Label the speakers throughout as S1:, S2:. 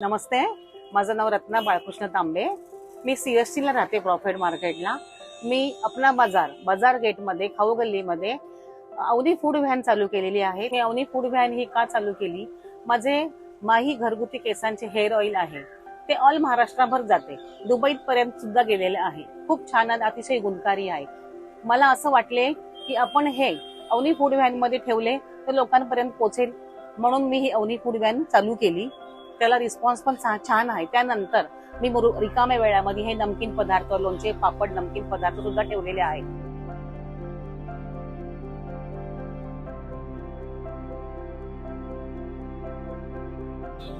S1: नमस्ते माझं नाव रत्ना बाळकृष्ण तांबे. मी सीएसटी ला राहते प्रॉफिट मार्केटला. मी अपना बाजार बाजार गेटमध्ये खाऊ गल्लीमध्ये अवनी फूड व्हॅन चालू केलेली आहे. मी अवनी फूड व्हॅन ही का चालू केली? माझे माही घरगुती केसांचे हेअर ऑइल आहे. ते ऑल महाराष्ट्राभर जाते. दुबईत पर्यंत सुद्धा गेलेले आहे. खूप छान आणि अतिशय गुणकारी आहे. मला असं वाटले की आपण हे अवनी फूड व्हॅनमध्ये ठेवले तर लोकांपर्यंत पोचेल. म्हणून मी ही अवनी फूड व्हॅन चालू केली. त्याला रिस्पॉन्स पण छान आहे. त्यानंतर मी मुरु- रिकाम्या वेळामध्ये हे नमकीन पदार्थ लोणचे पापड नमकीन पदार्थ सुद्धा ठेवलेले आहेत.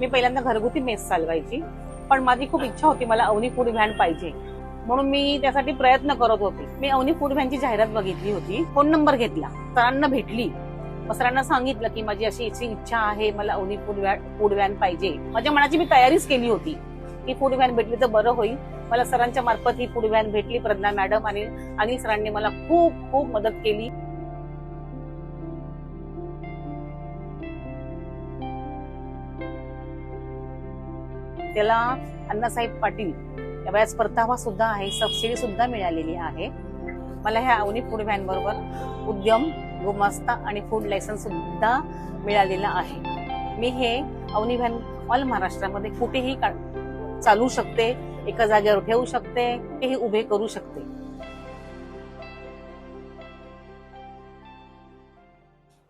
S1: मी पहिल्यांदा घरगुती मेस चालवायची पण माझी खूप इच्छा होती मला अवनी फूड व्हॅन पाहिजे. म्हणून मी त्यासाठी प्रयत्न करत होते. मी अवनी फूड व्हॅनची जाहिरात बघितली होती. फोन नंबर घेतला. सरांना भेटली. मग सरांना सांगितलं की माझी अशी इच्छा आहे मला Avani food van food van पाहिजे. माझ्या मनाची मी तयारीच केली होती. की फूड व्हॅन भेटली तर बरं होईल. मला सरांच्या मार्फत ही फूड व्हॅन भेटली प्रज्ञा मॅडम आणि अनिल सरांनी मला खूप खूप मदत केली. त्याला अण्णासाहेब पाटील या व्याज परतावा सुद्धा आहे सबसिडी सुद्धा मिळालेली आहे. मला ह्या अवनी फूड व्हॅन बरोबर उद्यम गुमास्ता आणि फूड लायसन्स सुद्धा मिळालेला आहे. मी हे अवनी व्हॅन ऑल महाराष्ट्रामध्ये कुठेही चालू शकते एका जागेवर ठेवू शकते कुठेही उभे करू शकते.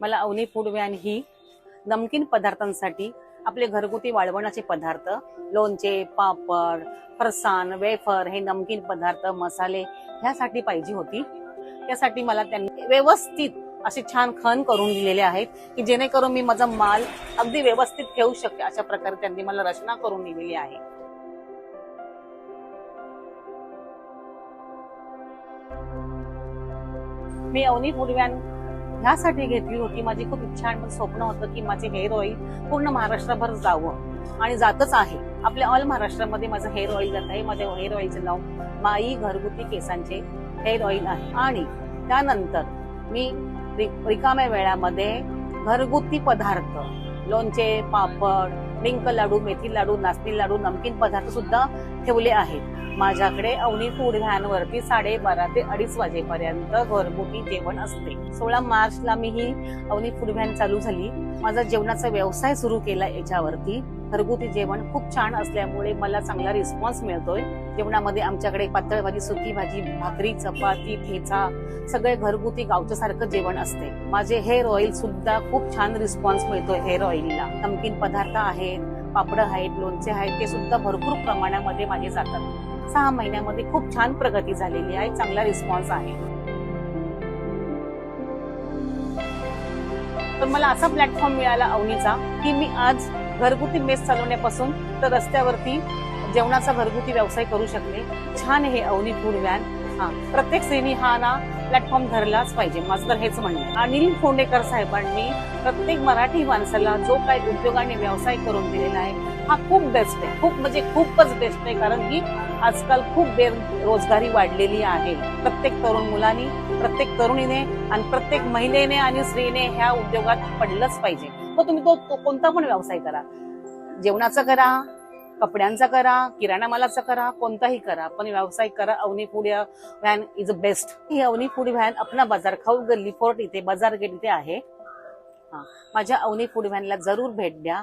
S1: मला अवनी फूड व्हॅन ही नमकीन पदार्थांसाठी आपले घरगुती वाळवणाचे पदार्थ लोणचे पापड फरसान वेफर हे नमकीन पदार्थ मसाले ह्यासाठी पाहिजे होती. त्यासाठी मला त्यांनी व्यवस्थित असे छान खण करून दिलेले आहेत की जेणेकरून मी माझा माल अगदी व्यवस्थित ठेवू शकते अशा प्रकारे त्यांनी मला रचना करून दिलेली आहे. मी अवनी फूड ह्यासाठी घेतली होती. माझी खूप इच्छा आणि स्वप्न होतं की माझे हेअर ऑइल पूर्ण महाराष्ट्रभर जावं. आणि जातच आहे. आपल्या ऑल महाराष्ट्रामध्ये माझं हेअर ऑइल जात आहे. माझ्या हेअर ऑइलचं नाव माई घरगुती केसांचे हेअर ऑइल आहे. आणि त्यानंतर मी रिकाम्या वेळामध्ये घरगुती पदार्थ लोणचे पापड डिंक लाडू मेथी लाडू नाचणी लाडू नमकीन पदार्थ सुद्धा ठेवले आहेत. माझ्याकडे अवनी फूड व्हॅनवरती साडेबारा ते अडीच वाजेपर्यंत घरगुती जेवण असते. सोळा मार्चला मी ही अवनी फूड व्हॅन चालू झाली. माझा जेवणाचा व्यवसाय सुरू केला याच्यावरती. घरगुती जेवण खूप छान असल्यामुळे मला चांगला रिस्पॉन्स मिळतोय. जेवणामध्ये आमच्याकडे पातळ भाजी सुकी भाजी भाकरी चपाती ठेचा सगळे घरगुती गावच्या सारखं जेवण असते. माझे हेअर ऑइल सुद्धा खूप छान रिस्पॉन्स मिळतोय हेअर ऑइलला नमकीन पदार्थ आहेत पापड आहेत लोणचे आहेत ते सुद्धा भरपूर प्रमाणामध्ये माझे जातात. सहा महिन्यामध्ये खूप छान प्रगती झालेली आहे चांगला रिस्पॉन्स आहे. तर मला असा प्लॅटफॉर्म मिळाला अवनीचा की मी आज घरगुती मेस चालवण्यापासून तर रस्त्यावरती जेवणाचा घरगुती व्यवसाय करू शकले छान हे अवनी फूड व्हॅन हा प्रत्येक स्त्रीनी हा ना प्लॅटफॉर्म धरलाच पाहिजे माझं तर हेच म्हणणं आहे. अनिल फोंडेकर साहेबांनी प्रत्येक मराठी माणसाला जो काही उद्योगाने व्यवसाय करून दिलेला आहे हा खूप बेस्ट आहे. खूप म्हणजे खूपच बेस्ट आहे. कारण की आजकाल खूप बेरोजगारी वाढलेली आहे. प्रत्येक तरुण मुलांनी प्रत्येक तरुणीने आणि प्रत्येक महिलेने आणि स्त्रीने ह्या उद्योगात पडलंच पाहिजे. मग तुम्ही तो तो कोणता पण व्यवसाय करा. जेवणाचा करा कपड्यांचा करा किराणा मालाचा करा कोणताही करा. पण व्यवसाय करा. Avani food van is a best. He Avani food van Apna Bazaar खाऊ गल्ली फोर्ट इथे बाजार गेट इथे आहे. हा. माझ्या अवनी फूड व्हॅनला जरूर भेट द्या.